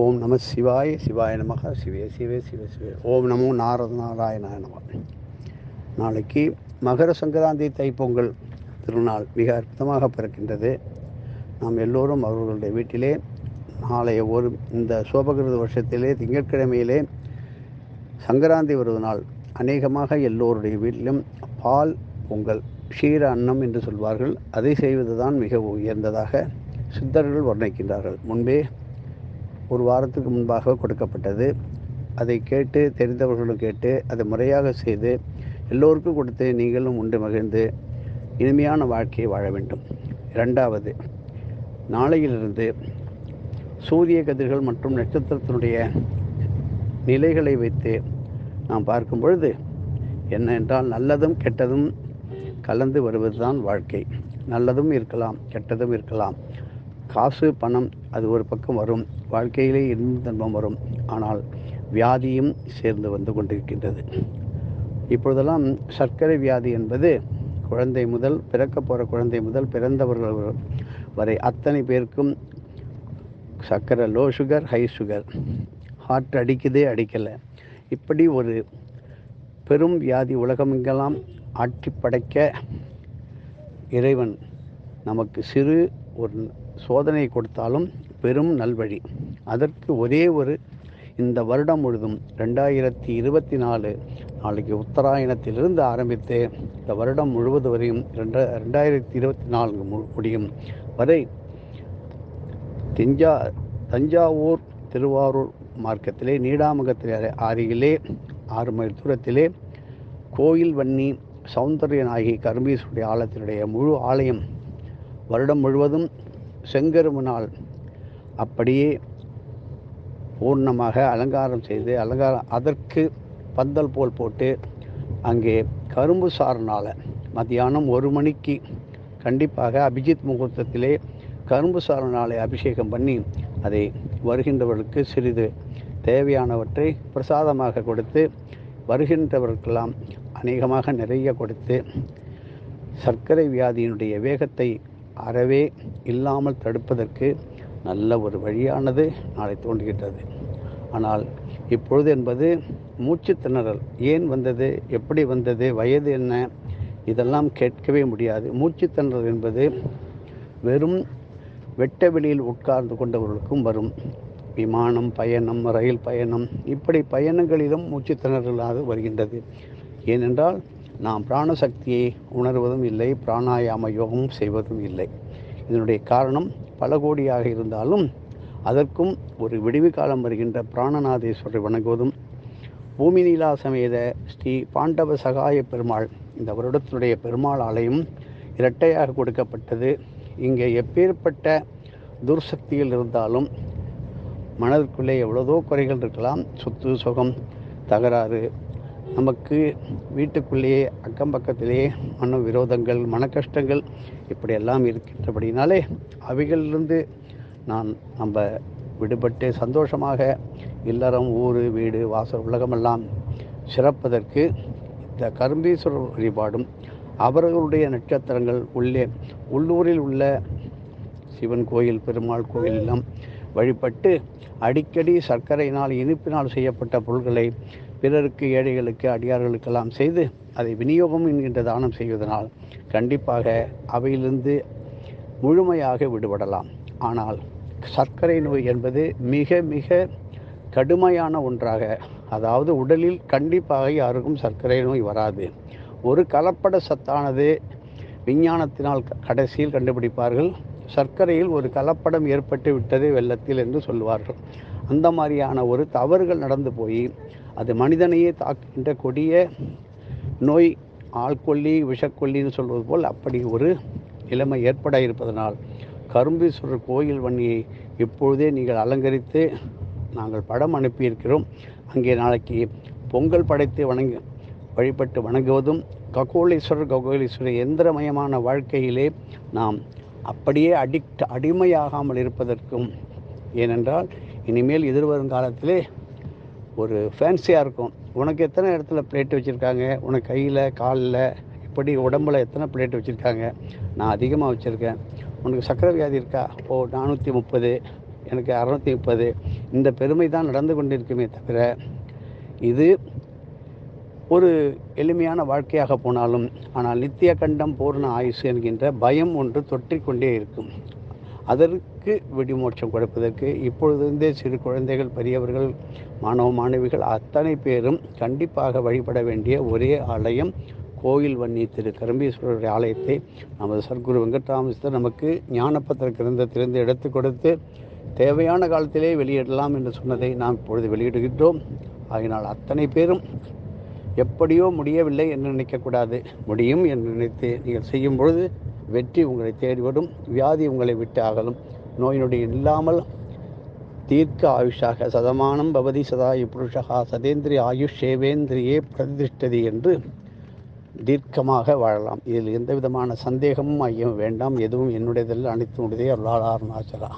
ஓம் நம சிவாய சிவாய நமக சிவே சிவே சிவ சிவே. ஓம் நமோ நாரத நாராயணாய நம. நாளைக்கு மகர சங்கராந்தி தைப்பொங்கல் திருநாள் மிக அற்புதமாக பிறக்கின்றது. நாம் எல்லோரும் அவர்களுடைய வீட்டிலே நாளைய ஒரு இந்த சோபகிருத வருஷத்திலே திங்கட்கிழமையிலே சங்கராந்தி வருவது நாள் அநேகமாக எல்லோருடைய வீட்டிலும் பால் பொங்கல் க்ஷீர அன்னம் என்று சொல்வார்கள். அதை செய்வதுதான் மிக உயர்ந்ததாக சித்தர்கள் வர்ணிக்கின்றார்கள். முன்பே ஒரு வாரத்துக்கு முன்பாக கொடுக்கப்பட்டது. அதை கேட்டு தெரிந்தவர்களும் கேட்டு அதை முறையாக செய்து எல்லோருக்கும் கொடுத்து நீங்களும் உண்டு மகிழ்ந்து இனிமையான வாழ்க்கையை வாழ வேண்டும். இரண்டாவது நாளையிலிருந்து சூரிய கதிர்கள் மற்றும் நட்சத்திரத்தினுடைய நிலைகளை வைத்து நாம் பார்க்கும் பொழுது என்னென்றால் நல்லதும் கெட்டதும் கலந்து வருவதுதான் வாழ்க்கை. நல்லதும் இருக்கலாம் கெட்டதும் இருக்கலாம். காசு பணம் அது ஒரு பக்கம் வரும். வாழ்க்கையிலே இன்பம் தன்பம் வரும். ஆனால் வியாதியும் சேர்ந்து வந்து கொண்டிருக்கின்றது. இப்பொழுதெல்லாம் சர்க்கரை வியாதி என்பது குழந்தை முதல் பிறக்க போகிற குழந்தை முதல் பிறந்தவர்கள் வரை அத்தனை பேருக்கும் சர்க்கரை low sugar high sugar heart அடிக்குதே அடிக்கலை. இப்படி ஒரு பெரும் வியாதி உலகமெங்கெல்லாம் ஆட்டி படைக்க இறைவன் நமக்கு சிறு ஒரு சோதனை கொடுத்தாலும் பெரும் நல்வழி. அதற்கு ஒரே ஒரு இந்த வருடம் முழுதும் ரெண்டாயிரத்தி இருபத்தி நாலு நாளைக்கு உத்தராயணத்திலிருந்து ஆரம்பித்து இந்த வருடம் முழுவது வரையும் ரெண்டா ரெண்டாயிரத்தி இருபத்தி நான்கு மு முடியும். வரை தஞ்சா தஞ்சாவூர் திருவாரூர் மார்க்கத்திலே நீடாமுகத்தில் அருகிலே ஆறு மைல் தூரத்திலே கோயில் வன்னி சௌந்தர்ய நாயகி கரும்பீசுடைய ஆலயத்தினுடைய முழு ஆலயம் வருடம் முழுவதும் செங்கருமனால் அப்படியே பூர்ணமாக அலங்காரம் செய்து அலங்காரம் அதற்கு பந்தல் போல் போட்டு அங்கே கரும்பு சாறுனால் மத்தியானம் ஒரு மணிக்கு கண்டிப்பாக அபிஜித் முகூர்த்தத்திலே கரும்பு சாறுனாலை அபிஷேகம் பண்ணி அதை வருகின்றவர்களுக்கு சிறிது தேவையானவற்றை பிரசாதமாக கொடுத்து வருகின்றவர்களுக்கெல்லாம் அநேகமாக நிறைய கொடுத்து சர்க்கரை வியாதியினுடைய வேகத்தை அறவே இல்லாமல் தடுப்பதற்கு நல்ல ஒரு வழியானது நாளை தோன்றுகின்றது. ஆனால் இப்பொழுது என்பது மூச்சு திணறல். ஏன் வந்தது? எப்படி வந்தது? வயது என்ன? இதெல்லாம் கேட்கவே முடியாது. மூச்சு திணறல் என்பது வெறும் வெட்ட வெளியில் உட்கார்ந்து கொண்டவர்களுக்கும் வரும். விமானம் பயணம் ரயில் பயணம் இப்படி பயணங்களிலும் மூச்சு திணறலாக வருகின்றது. ஏனென்றால் நாம் பிராணசக்தியை உணர்வதும் இல்லை பிராணாயாம யோகமும் செய்வதும் இல்லை. இதனுடைய காரணம் பல கோடியாக இருந்தாலும் அதற்கும் ஒரு விடிவு காலம் வருகின்ற பிராணநாதேஸ்வரரை வணங்குவதும். பூமி நீலா சமேத ஸ்ரீ பாண்டவ சகாய பெருமாள் இந்த வருடத்தினுடைய பெருமாள் ஆலயம் இரட்டையாக கொடுக்கப்பட்டது. இங்கே எப்பேற்பட்ட துர்சக்தியில் இருந்தாலும் மனதிற்குள்ளே எவ்வளவோ குறைகள் இருக்கலாம். சொத்து சுகம் தகராறு நமக்கு வீட்டுக்குள்ளேயே அக்கம் பக்கத்திலேயே மன விரோதங்கள் மன கஷ்டங்கள் இப்படியெல்லாம் இருக்கின்றபடினாலே அவைகளிலிருந்து நான் நம்ம விடுபட்டு சந்தோஷமாக இல்லறம் ஊர் வீடு வாசல் உலகமெல்லாம் சிறப்பதற்கு இந்த கரும்பீஸ்வரர் வழிபாடும் அவர்களுடைய நட்சத்திரங்கள் உள்ளே உள்ளூரில் உள்ள சிவன் கோயில் பெருமாள் கோயில் எல்லாம் வழிபட்டு அடிக்கடி சர்க்கரையினால் இனிப்பினால் செய்யப்பட்ட பொருள்களை பிறருக்கு ஏழைகளுக்கு அடியார்களுக்கெல்லாம் செய்து அதை விநியோகம் என்கின்ற தானம் செய்வதனால் கண்டிப்பாக அவையிலிருந்து முழுமையாக விடுபடலாம். ஆனால் சர்க்கரை நோய் என்பது மிக மிக கடுமையான ஒன்றாக அதாவது உடலில் கண்டிப்பாக யாருக்கும் சர்க்கரை நோய் வராது. ஒரு கலப்பட சத்தானது விஞ்ஞானத்தினால் கடைசியில் கண்டுபிடிப்பார்கள். சர்க்கரையில் ஒரு கலப்படம் ஏற்பட்டு விட்டது வெள்ளத்தில் என்று சொல்லுவார்கள் அந்த மாதிரியான ஒரு தவறுகள் நடந்து போய் அது மனிதனையே தாக்குகின்ற கொடிய நோய் ஆள்கொல்லி விஷக்கொல்லின்னு சொல்வது போல் அப்படி ஒரு நிலைமை ஏற்பட இருப்பதனால் கரும்பீஸ்வரர் கோயில் வன்னியை இப்பொழுதே நீங்கள் அலங்கரித்து நாங்கள் படம் அனுப்பியிருக்கிறோம். அங்கே நாளைக்கு பொங்கல் படைத்து வணங்கி வழிபட்டு வணங்குவதும் ககோலீஸ்வரர் ககோலீஸ்வரர் எந்திரமயமான வாழ்க்கையிலே நாம் அப்படியே அடிக்ட் அடிமையாகாமல் இருப்பதற்கும் ஏனென்றால் இனிமேல் எதிர்வரும் காலத்திலே ஒரு ஃபேன்சியாக இருக்கும். உனக்கு எத்தனை இடத்துல பிளேட் வச்சுருக்காங்க? உனக்கு கையில் காலில் இப்படி உடம்புல எத்தனை பிளேட் வச்சுருக்காங்க? நான் அதிகமாக வச்சுருக்கேன். உனக்கு சக்கரை வியாதி இருக்கா? ஓ நானூற்றி முப்பது எனக்கு அறநூற்றி முப்பது. இந்த பெருமை தான் நடந்து கொண்டிருக்குமே தவிர இது ஒரு எளிமையான வாழ்க்கையாக போனாலும் ஆனால் நித்திய கண்டம் பூர்ண ஆயுசு என்கின்ற பயம் ஒன்று தொற்றிக்கொண்டே இருக்கும். அதற்கு விடிமோட்சம் கொடுப்பதற்கு இப்பொழுதிருந்தே சிறு குழந்தைகள் பெரியவர்கள் மாணவ மாணவிகள் அத்தனை பேரும் கண்டிப்பாக வழிபட வேண்டிய ஒரே ஆலயம் கோயில் வன்னி திரு கரம்பீஸ்வரருடைய ஆலயத்தை நமது சர்க்குரு வெங்கட்ராமஸ்தர் நமக்கு ஞானப்பத்திர கிரந்தத்திலிருந்து எடுத்து கொடுத்து தேவையான காலத்திலே வெளியிடலாம் என்று சொன்னதை நாம் இப்பொழுது வெளியிடுகின்றோம். ஆகினால் அத்தனை பேரும் எப்படியோ முடியவில்லை என்று நினைக்கக்கூடாது. முடியும் என்று நினைத்து நீங்கள் செய்யும் பொழுது வெற்றி உங்களை தேடி வரும் வியாதி உங்களை விட்டு அகலும். நோய் நொடி இல்லாமல் தீர்க்க ஆயுஷாக சதமானம் பவதி சதாயு புருஷகா சதேந்திரி ஆயுஷ் சேவேந்திரியே பிரதிஷ்டதி என்று தீர்க்கமாக வாழலாம். இதில் எந்த விதமான சந்தேகமும் ஐயம் வேண்டாம். எதுவும் என்னுடையதில் அனைத்து உடையதே. அருளாளர் நாச்சரா